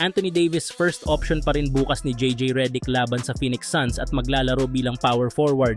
Anthony Davis first option pa rin bukas ni JJ Redick laban sa Phoenix Suns at maglalaro bilang power forward.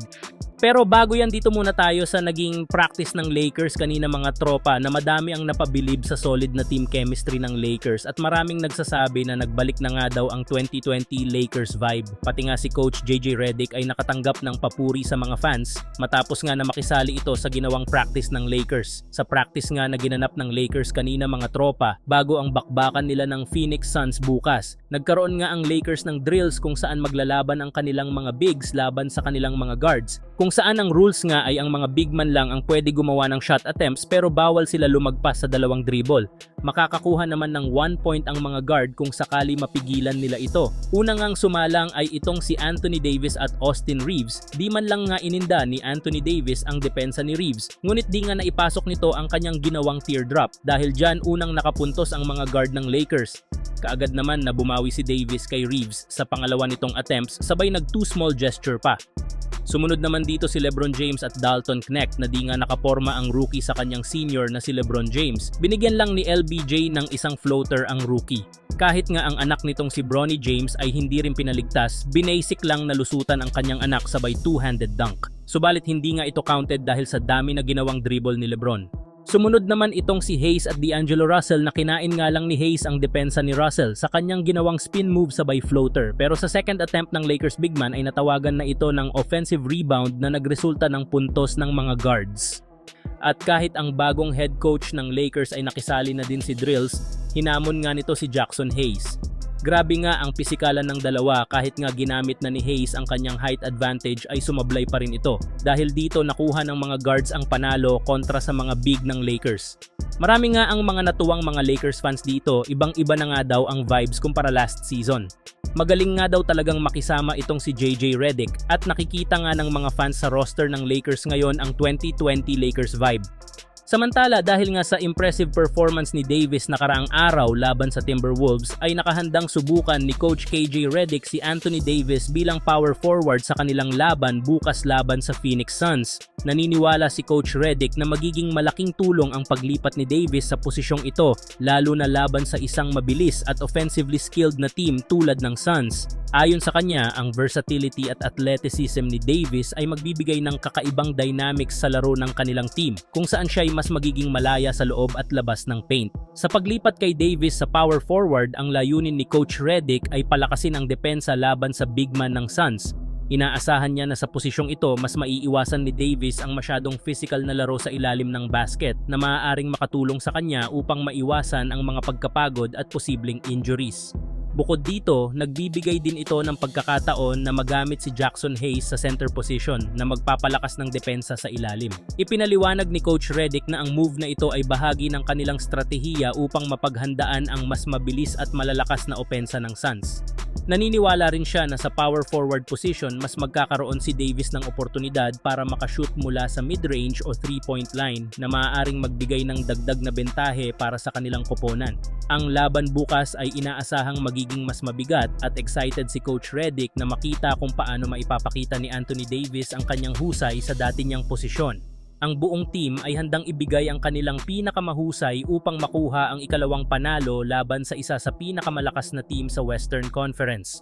Pero bago yan dito muna tayo sa naging practice ng Lakers kanina mga tropa na madami ang napabilib sa solid na team chemistry ng Lakers at maraming nagsasabi na nagbalik na nga daw ang 2020 Lakers vibe. Pati nga si coach JJ Redick ay nakatanggap ng papuri sa mga fans matapos nga na makisali ito sa ginawang practice ng Lakers. Sa practice nga na ginanap ng Lakers kanina mga tropa bago ang bakbakan nila ng Phoenix Suns bukas. Nagkaroon nga ang Lakers ng drills kung saan maglalaban ang kanilang mga bigs laban sa kanilang mga guards. Kung saan ang rules nga ay ang mga big man lang ang pwede gumawa ng shot attempts pero bawal sila lumagpas sa dalawang dribble. Makakakuha naman ng 1 point ang mga guard kung sakali mapigilan nila ito. Una ngang sumalang ay itong si Anthony Davis at Austin Reeves. Di man lang nga ininda ni Anthony Davis ang depensa ni Reeves. Ngunit di nga naipasok nito ang kanyang ginawang teardrop dahil dyan unang nakapuntos ang mga guard ng Lakers. Kaagad naman na bumawi si Davis kay Reeves sa pangalawa nitong attempts sabay nag two small gesture pa. Sumunod naman dito si LeBron James at Dalton Knecht na di nga nakaporma ang rookie sa kanyang senior na si LeBron James. Binigyan lang ni LBJ ng isang floater ang rookie. Kahit nga ang anak nitong si Bronny James ay hindi rin pinaligtas, binasic lang na lusutan ang kanyang anak sabay two-handed dunk. Subalit hindi nga ito counted dahil sa dami na ginawang dribble ni LeBron. Sumunod naman itong si Hayes at D'Angelo Russell na kinain nga lang ni Hayes ang depensa ni Russell sa kanyang ginawang spin move sabay floater. Pero sa second attempt ng Lakers big man ay natawagan na ito ng offensive rebound na nagresulta ng puntos ng mga guards. At kahit ang bagong head coach ng Lakers ay nakisali na din si Drills, hinamon nga nito si Jackson Hayes. Grabe nga ang pisikalan ng dalawa kahit nga ginamit na ni Hayes ang kanyang height advantage ay sumablay pa rin ito dahil dito nakuha ng mga guards ang panalo kontra sa mga big ng Lakers. Marami nga ang mga natuwang mga Lakers fans dito, ibang-iba na nga daw ang vibes kumpara last season. Magaling nga daw talagang makisama itong si JJ Redick at nakikita nga ng mga fans sa roster ng Lakers ngayon ang 2020 Lakers vibe. Samantala dahil nga sa impressive performance ni Davis nakaraang araw laban sa Timberwolves ay nakahandang subukan ni Coach KJ Redick si Anthony Davis bilang power forward sa kanilang laban bukas laban sa Phoenix Suns. Naniniwala si Coach Redick na magiging malaking tulong ang paglipat ni Davis sa posisyong ito lalo na laban sa isang mabilis at offensively skilled na team tulad ng Suns. Ayon sa kanya, ang versatility at athleticism ni Davis ay magbibigay ng kakaibang dynamics sa laro ng kanilang team kung saan siya ay mas magiging malaya sa loob at labas ng paint. Sa paglipat kay Davis sa power forward, ang layunin ni Coach Redick ay palakasin ang depensa laban sa big man ng Suns. Inaasahan niya na sa posisyong ito mas maiiwasan ni Davis ang masyadong physical na laro sa ilalim ng basket na maaaring makatulong sa kanya upang maiwasan ang mga pagkapagod at posibleng injuries. Bukod dito, nagbibigay din ito ng pagkakataon na magamit si Jackson Hayes sa center position na magpapalakas ng depensa sa ilalim. Ipinaliwanag ni Coach Redick na ang move na ito ay bahagi ng kanilang stratehiya upang mapaghandaan ang mas mabilis at malalakas na opensa ng Suns. Naniniwala rin siya na sa power forward position mas magkakaroon si Davis ng oportunidad para makashoot mula sa mid-range o 3-point line na maaaring magbigay ng dagdag na bentahe para sa kanilang koponan. Ang laban bukas ay inaasahang magiging mas mabigat at excited si Coach Redick na makita kung paano maipapakita ni Anthony Davis ang kanyang husay sa dati niyang posisyon. Ang buong team ay handang ibigay ang kanilang pinakamahusay upang makuha ang ikalawang panalo laban sa isa sa pinakamalakas na team sa Western Conference.